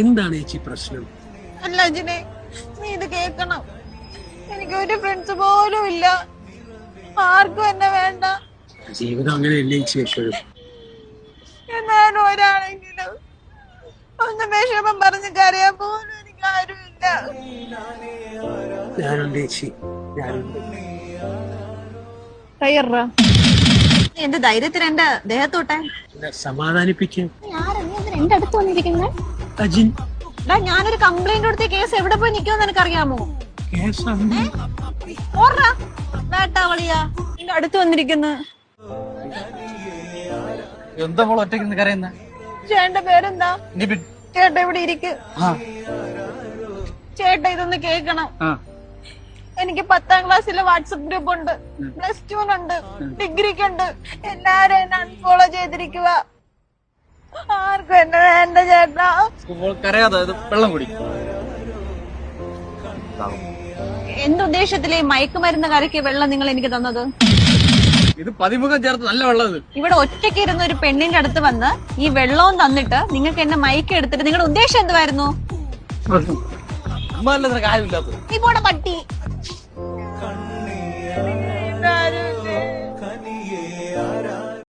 എന്താണ് ചേച്ചി പ്രശ്നം? അല്ല അജിനെ നീ ഇത് കേക്കണം എനിക്ക് ഒരു ഫ്രണ്ട്സ് പോലും ഇല്ല. ആർക്കും എന്നെ വേണ്ട. ജീവിതം അങ്ങനെയല്ലേ ചേച്ചി എപ്പോഴും? എന്നാലും ഒരാളെങ്കിലും ഒന്ന് വിഷമം പറഞ്ഞ് കരയാൻ പോലും എനിക്ക് ആരുമില്ല. ഞാനുണ്ട് ചേച്ചി ഞാനുണ്ട്. കയ്യറ എന്ത് ധൈര്യത്തിന് എന്റെ ദേഹത്തോട്ടെ? എന്നെ സമാധാനിപ്പിക്കാൻ എന്റെ അടുത്ത് വന്നിരിക്കുന്നത്. അജിൻ ഞാനൊരു കംപ്ലൈന്റ് കൊടുത്ത കേസ് എവിടെ പോയി നിൽക്കുമെന്ന് എനിക്കറിയാമോ അറിയാമോ ഓർറാ വേട്ടാവളിയാ എന്റെ അടുത്ത് വന്നിരിക്കുന്നു. എന്താ മോൾ ഒറ്റയ്ക്ക് നിന്ന് കരയുന്ന? ചേട്ടന്റെ പേരെന്താ? ചേട്ട ഇവിടെ ഇരിക്ക്. ചേട്ട ചേട്ടൻ ഇതൊന്ന് കേക്കണം എനിക്ക് പത്താം ക്ലാസ്സിലെ വാട്സപ്പ് ഗ്രൂപ്പ് ഉണ്ട് പ്ലസ് ഉണ്ട് ഡിഗ്രിക്ക് ഉണ്ട് എല്ലാരും എന്നെ അൺഫോളോ ചെയ്തിരിക്കുക ആർക്കും എന്നെ വേണ്ട ചേട്ടാ. മോൾ കരയാതെ വെള്ളം കുടി. എന്തുദ്ദേശത്തിൽ മയക്കുമരുന്ന് കരക്കിയ വെള്ളം നിങ്ങൾ എനിക്ക് തന്നത്? ഇത് പതിമുഖം ചേർത്ത് നല്ല വെള്ളം ഇത് ഇവിടെ ഒറ്റയ്ക്ക് ഇരുന്ന ഒരു പെണ്ണിന്റെ അടുത്ത് വന്ന് ഈ വെള്ളവും തന്നിട്ട് നിങ്ങൾക്ക് എന്നെ മയക്ക് എടുത്തിട്ട് നിങ്ങളുടെ ഉദ്ദേശം എന്തുവായിരുന്നു? നീ പോടെ പട്ടി.